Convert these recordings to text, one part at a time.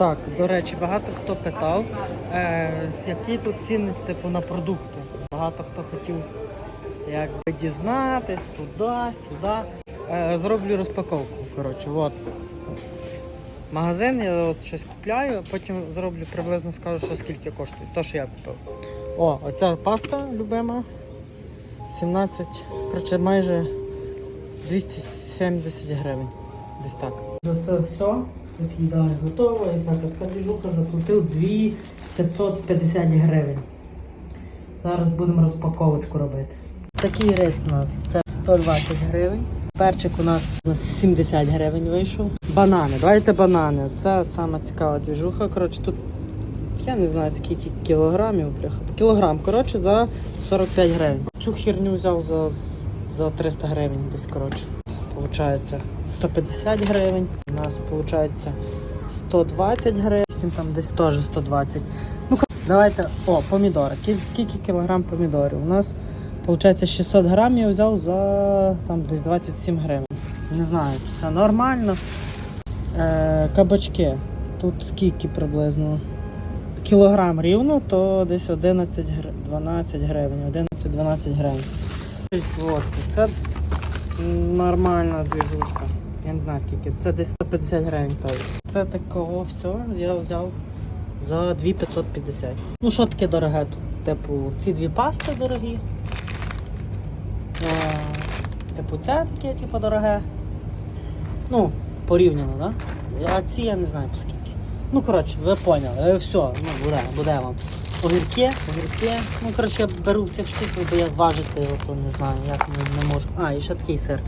Так, до речі, багато хто питав, е, які тут ціни типу, на продукти. Багато хто хотів якби дізнатись туди, сюди. Е, зроблю розпаковку. Коротше, от. Магазин, я от щось купляю, потім зроблю приблизно скажу, що скільки коштує. То, що я купив. О, оця паста любима. 17, коротше, майже 270 гривень. Десь так. За це все. Тут їда готова і всяка така заплатив 2750 гривень. Зараз будемо розпаковочку робити. Такий рис у нас це 120 гривень. Перчик у нас у нас 70 гривень вийшов. Банани. Давайте банани. Це саме цікава двіжуха. Коротше, тут я не знаю скільки кілограмів. Кілограм, коротше, за 45 гривень. Цю херню взяв за, за 300 гривень десь, коротше. Получається 150 гривень. У нас виходить 120 гривень, там десь теж 120. Ну, давайте, о, помідори. Скільки кілограм помідорів? У нас виходить 600 грамів я взяв за там десь 27 гривень. Не знаю, чи це нормально. Е, кабачки. Тут скільки приблизно? Кілограм рівно, то десь 11-12 гривень, 11-12 гривень. Це нормальна двіжушка. Я не знаю скільки. Це десь 150 гривень. Це такого всього я взяв за 2550. Ну що таке дороге тут? Типу, ці дві пасти дорогі. Е, типу, це таке, типу, дороге. Ну, порівняно? Да? А ці я не знаю по скільки. Ну, коротше, ви поняли. Е, Все, ну, буде, буде вам. Огірки, огірки. Ну, коротше, я беру цих штук, бо я важити, ото не знаю, як не, не можу. А, і ще такий сир.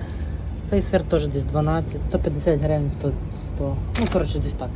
Цей сир теж десь 12, 150 гривень, 100, 100. Ну, коротше, десь так.